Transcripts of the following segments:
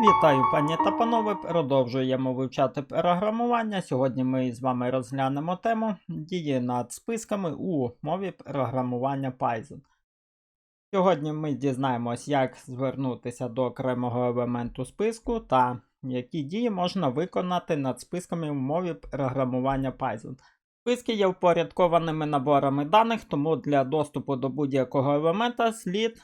Вітаю, пані та панове. Продовжуємо вивчати програмування. Сьогодні ми з вами розглянемо тему дії над списками у мові програмування Python. Сьогодні ми дізнаємось, як звернутися до окремого елементу списку та які дії можна виконати над списками в мові програмування Python. Списки є впорядкованими наборами даних, тому для доступу до будь-якого елемента слід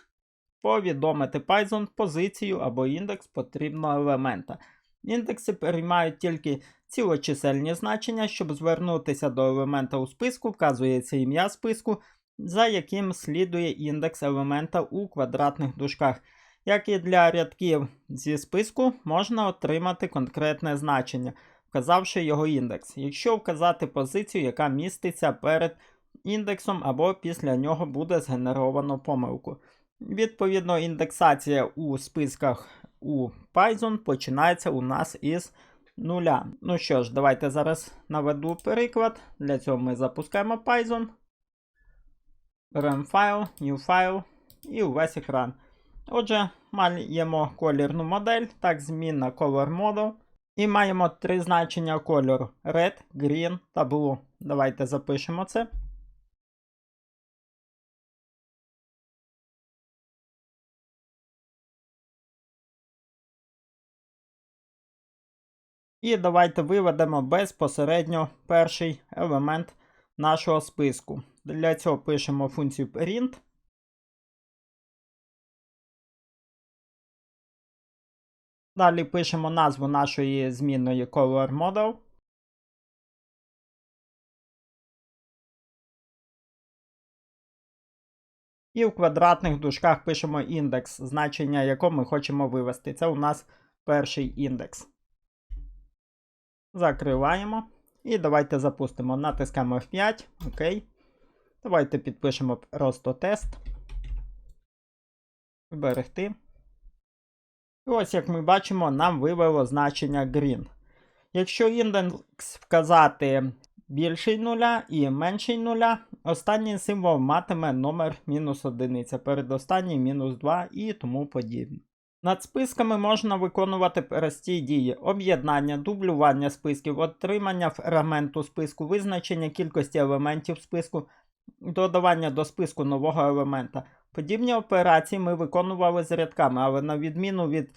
повідомити Python позицію або індекс потрібного елемента. Індекси приймають тільки цілочисельні значення, щоб звернутися до елемента у списку, вказується ім'я списку, за яким слідує індекс елемента у квадратних дужках. Як і для рядків зі списку, можна отримати конкретне значення, вказавши його індекс. Якщо вказати позицію, яка міститься перед індексом або після нього буде згенеровано помилку. Відповідно, індексація у списках у Python починається у нас із нуля. Ну що ж, давайте зараз наведу приклад. Для цього ми запускаємо Python. Беремо файл, New File і увесь екран. Отже, маємо колірну модель, так, змінна Color Model. І маємо три значення кольору: Red, Green та Blue. Давайте запишемо це. І давайте виведемо безпосередньо перший елемент нашого списку. Для цього пишемо функцію print. Далі пишемо назву нашої змінної color model. І в квадратних дужках пишемо індекс, значення якого ми хочемо вивести. Це у нас перший індекс. Закриваємо. І давайте запустимо. Натискаємо F5. Окей. Давайте підпишемо просто тест. Зберегти. І ось, як ми бачимо, нам вивело значення green. Якщо індекс вказати більший нуля і менший нуля, останній символ матиме номер мінус одиниця, передостанній мінус 2 і тому подібне. Над списками можна виконувати прості дії: об'єднання, дублювання списків, отримання фрагменту списку, визначення кількості елементів списку, додавання до списку нового елемента. Подібні операції ми виконували з рядками, але на відміну від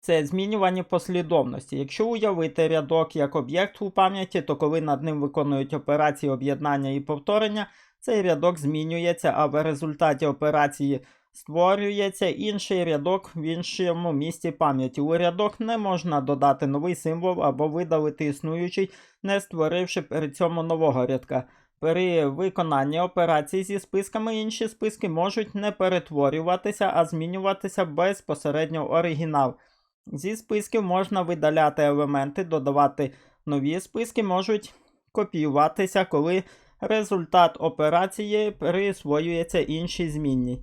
це змінювання послідовності. Якщо уявити рядок як об'єкт у пам'яті, то коли над ним виконують операції об'єднання і повторення, цей рядок змінюється, а в результаті операції створюється інший рядок в іншому місці пам'яті. У рядок не можна додати новий символ або видалити існуючий, не створивши при цьому нового рядка. При виконанні операцій зі списками інші списки можуть не перетворюватися, а змінюватися безпосередньо оригінал. Зі списків можна видаляти елементи, додавати нові списки, можуть копіюватися, коли результат операції присвоюється іншій змінній.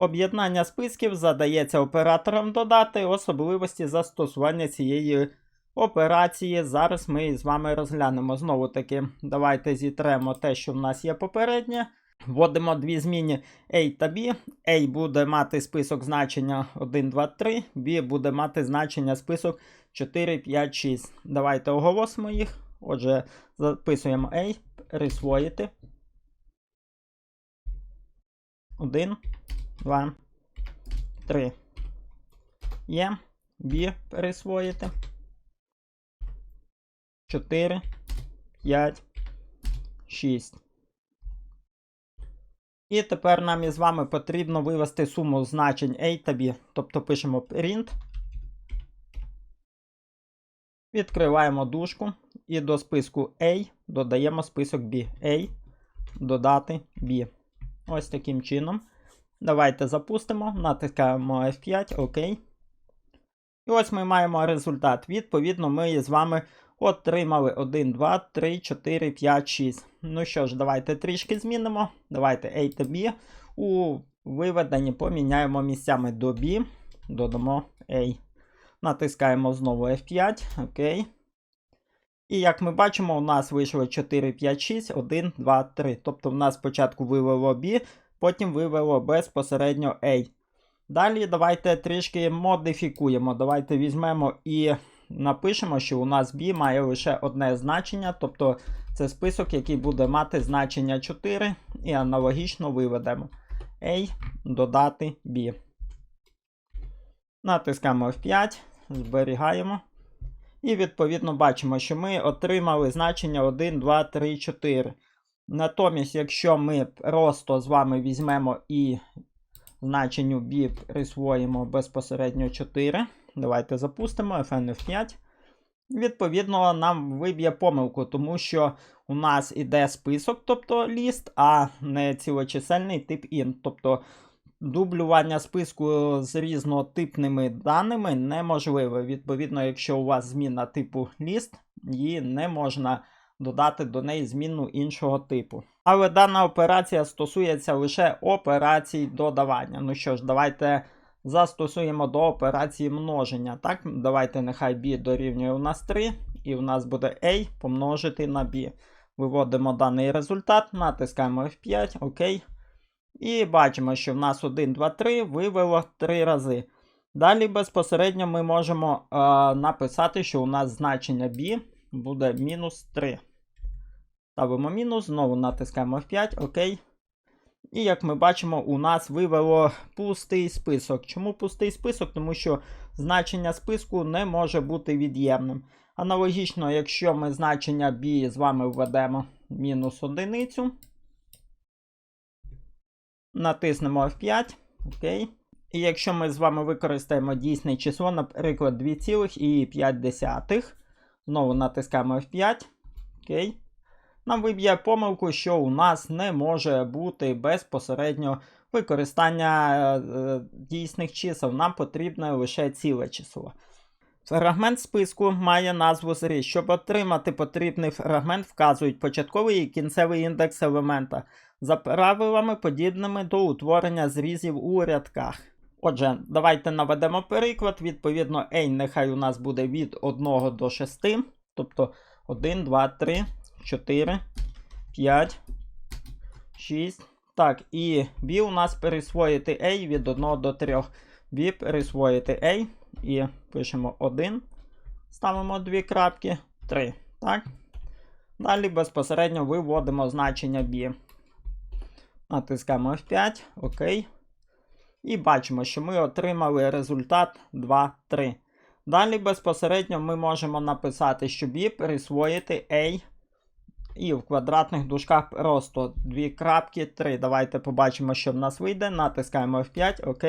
Об'єднання списків задається операторам додати особливості застосування цієї операції. Зараз ми з вами розглянемо. Знову таки, давайте зітремо те, що в нас є попереднє. Вводимо дві зміни A та B. A буде мати список значення 1, 2, 3, B буде мати значення список 4, 5, 6. Давайте оголосимо їх. Отже, записуємо A, присвоїти. 1, 2, 3. Є. B присвоїти. 4, 5, 6. І тепер нам із вами потрібно вивести суму значень A та B. Тобто пишемо print. Відкриваємо дужку і до списку A додаємо список B. A додати B. Ось таким чином. Давайте запустимо, натискаємо F5, ОК. І ось ми маємо результат. Відповідно, ми з вами отримали 1, 2, 3, 4, 5, 6. Ну що ж, давайте трішки змінимо. Давайте A та B. У виведенні поміняємо місцями до B. Додамо A. Натискаємо знову F5. Окей. І як ми бачимо, у нас вийшло 4, 5, 6, 1, 2, 3. Тобто в нас спочатку вивело B, потім вивело безпосередньо A. Далі давайте трішки модифікуємо. Давайте візьмемо і напишемо, що у нас B має лише одне значення, тобто це список, який буде мати значення 4, і аналогічно виведемо A додати B. Натискаємо F5, зберігаємо. І відповідно бачимо, що ми отримали значення 1, 2, 3, 4. Натомість, якщо ми просто з вами візьмемо і значенню B присвоїмо безпосередньо 4. Давайте запустимо FNF5. Відповідно, нам виб'є помилку, тому що у нас іде список, тобто ліст, а не цілочисельний тип int. Тобто дублювання списку з різнотипними даними неможливе. Відповідно, якщо у вас зміна типу ліст, її не можна додати до неї зміну іншого типу. Але дана операція стосується лише операцій додавання. Ну що ж, давайте застосуємо до операції множення. Так, давайте нехай b дорівнює у нас 3, і у нас буде a помножити на b. Виводимо даний результат, натискаємо F5, ОК. І бачимо, що в нас 1, 2, 3 вивело 3 рази. Далі безпосередньо ми можемо е, написати, що у нас значення b буде мінус 3. Ставимо мінус, знову натискаємо F5, ОК. І як ми бачимо, у нас вивело пустий список. Чому пустий список? Тому що значення списку не може бути від'ємним. Аналогічно, якщо ми значення b з вами введемо мінус одиницю, натиснемо F5, ОК. І якщо ми з вами використаємо дійсне число, наприклад, 2,5, знову натискаємо F5, ОК. Нам виб'є помилку, що у нас не може бути безпосередньо використання е, дійсних чисел. Нам потрібне лише ціле число. Фрагмент списку має назву зріз. Щоб отримати потрібний фрагмент, вказують початковий і кінцевий індекс елемента за правилами, подібними до утворення зрізів у рядках. Отже, давайте наведемо приклад. Відповідно, A нехай у нас буде від 1 до 6, тобто 1, 2, 3. 4, 5, 6. Так, і B у нас пересвоїти A від 1 до 3. B пересвоїти A. І пишемо 1. Ставимо дві крапки. 3. Так. Далі безпосередньо виводимо значення B. Натискаємо F5. ОК. І бачимо, що ми отримали результат 2, 3. Далі безпосередньо ми можемо написати, що B присвоїти A. І в квадратних дужках просто дві крапки 3. Давайте побачимо, що в нас вийде. Натискаємо F5, ОК.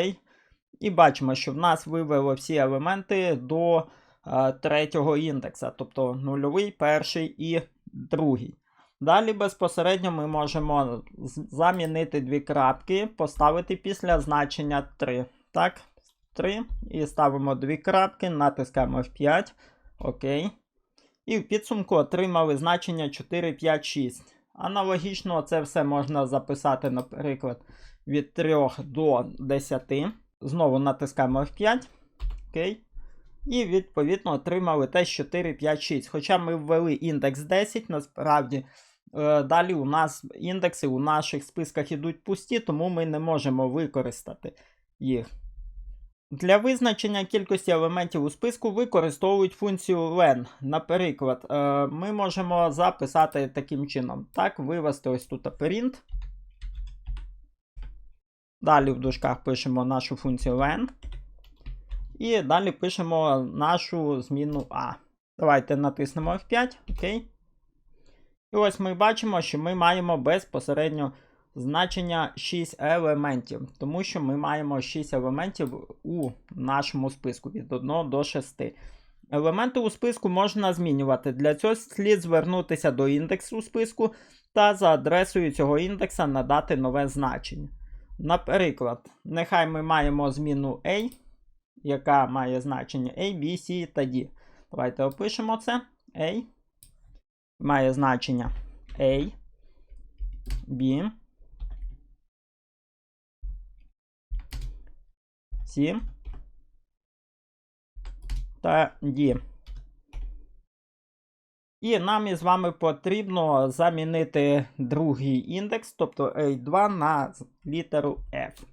І бачимо, що в нас вивело всі елементи до а, третього індекса, тобто нульовий, перший і другий. Далі безпосередньо ми можемо замінити дві крапки, поставити після значення 3. Так, 3. І ставимо дві крапки, натискаємо F5. ОК. І в підсумку отримали значення 4, 5, 6. Аналогічно це все можна записати, наприклад, від 3 до 10. Знову натискаємо F5. Окей. І відповідно отримали теж 4, 5, 6. Хоча ми ввели індекс 10, насправді. е, Далі у нас індекси у наших списках ідуть пусті, тому ми не можемо використати їх. Для визначення кількості елементів у списку використовують функцію len. Наприклад, е, ми можемо записати таким чином. Так, вивести ось тут print. Далі в дужках пишемо нашу функцію len. І далі пишемо нашу зміну A. Давайте натиснемо F5. Окей. І ось ми бачимо, що ми маємо безпосередньо значення 6 елементів, тому що ми маємо 6 елементів у нашому списку від 1 до 6. Елементи у списку можна змінювати. Для цього слід звернутися до індексу списку та за адресою цього індекса надати нове значення. Наприклад, нехай ми маємо зміну A, яка має значення A, B, C та D. Давайте опишемо це. A має значення A, B, C та D. І нам із вами потрібно замінити другий індекс, тобто A2 на літеру F.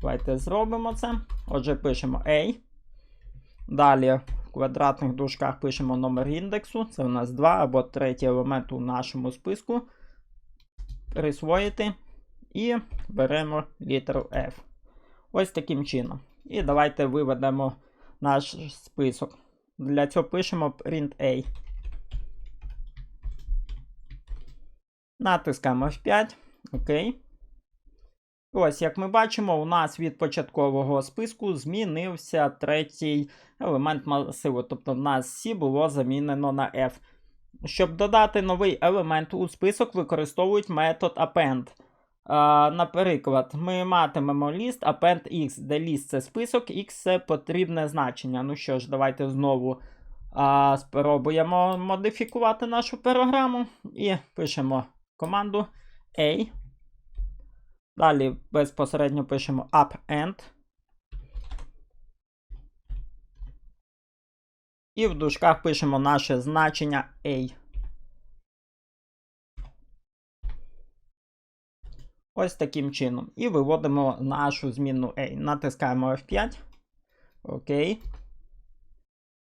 Давайте зробимо це. Отже, пишемо A. Далі в квадратних дужках пишемо номер індексу. Це у нас 2 або третій елемент у нашому списку. Присвоїти. І беремо літеру F. Ось таким чином. І давайте виведемо наш список. Для цього пишемо print A. Натискаємо F5. Окей. Ось, як ми бачимо, у нас від початкового списку змінився третій елемент масиву. Тобто в нас C було замінено на F. Щоб додати новий елемент у список, використовують метод append. А, наприклад, ми матимемо ліст append x, де ліст це список, x це потрібне значення. Ну що ж, давайте знову а, спробуємо модифікувати нашу програму і пишемо команду A. Далі безпосередньо пишемо append. І в дужках пишемо наше значення A. Ось таким чином. І виводимо нашу змінну A. Натискаємо F5. Окей.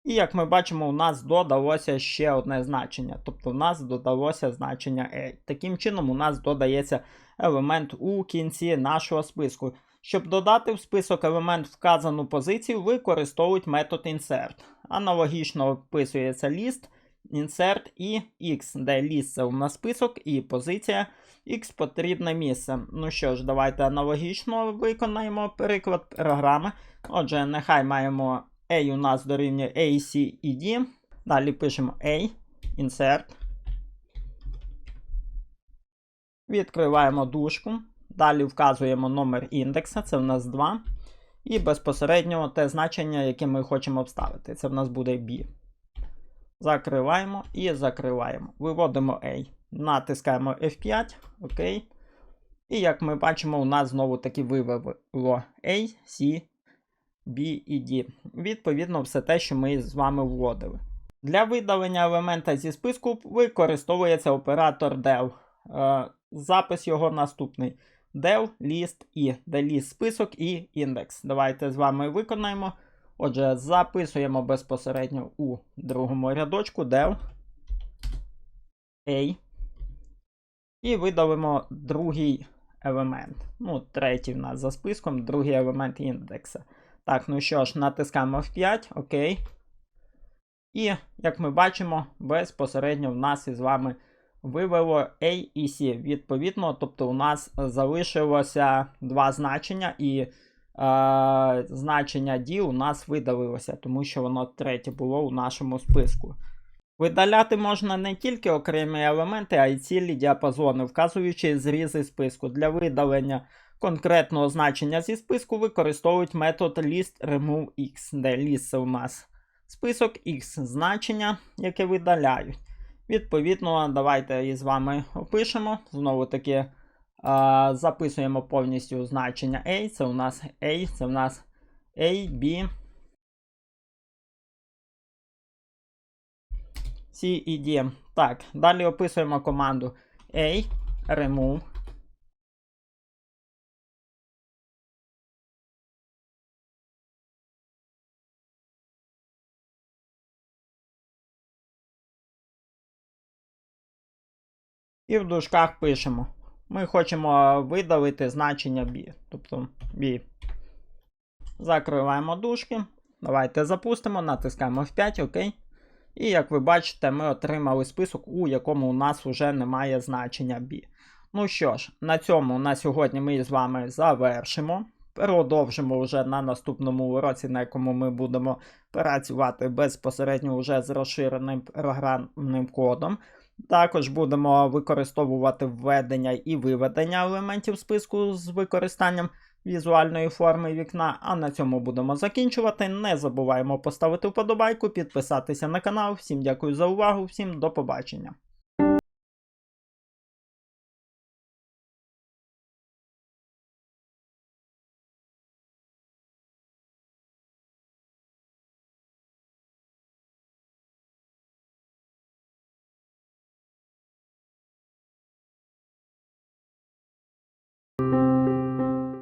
І як ми бачимо, у нас додалося ще одне значення. Тобто у нас додалося значення A. Таким чином, у нас додається елемент у кінці нашого списку. Щоб додати в список елемент вказану позицію, використовують метод insert. Аналогічно вписується ліст, insert і x, де ліст це у нас список і позиція x потрібне місце. Ну що ж, давайте аналогічно виконаємо переклад програми. Отже, нехай маємо A у нас дорівнює A, C і D. Далі пишемо A, insert. Відкриваємо дужку. Далі вказуємо номер індекса, це в нас 2. І безпосередньо те значення, яке ми хочемо вставити. Це в нас буде B. Закриваємо і закриваємо. Виводимо A. Натискаємо F5. Окей. І як ми бачимо, у нас знову таки вивело A, C, B і D. Відповідно, все те, що ми з вами вводили. Для видалення елемента зі списку використовується оператор del. Е, Запис його наступний. del list і, де list список і індекс. Давайте з вами виконаємо. Отже, записуємо безпосередньо у другому рядочку del A. І видалимо другий елемент. Ну, третій в нас за списком, другий елемент індекса. Так, ну що ж, натискаємо F5, окей. І, як ми бачимо, безпосередньо в нас із вами вивело A і C. Відповідно, тобто у нас залишилося два значення, і е, значення D у нас видалилося, тому що воно третє було у нашому списку. Видаляти можна не тільки окремі елементи, а й цілі діапазони, вказуючи зрізи списку. Для видалення конкретного значення зі списку використовують метод list_remove_x, де list у нас список X значення, яке видаляють. Відповідно, давайте і з вами опишемо. Знову таки записуємо повністю значення A. Це у нас A, це у нас A, B. C. Так, далі описуємо команду A, remove. І в дужках пишемо. Ми хочемо видалити значення B. Тобто B. Закриваємо дужки. Давайте запустимо, натискаємо F5, ОК. І як ви бачите, ми отримали список, у якому у нас вже немає значення B. Ну що ж, на цьому на сьогодні ми з вами завершимо. Продовжимо вже на наступному уроці, на якому ми будемо працювати безпосередньо вже з розширеним програмним кодом. Також будемо використовувати введення і виведення елементів списку з використанням візуальної форми вікна. А на цьому будемо закінчувати. Не забуваємо поставити вподобайку, підписатися на канал. Всім дякую за увагу, всім до побачення.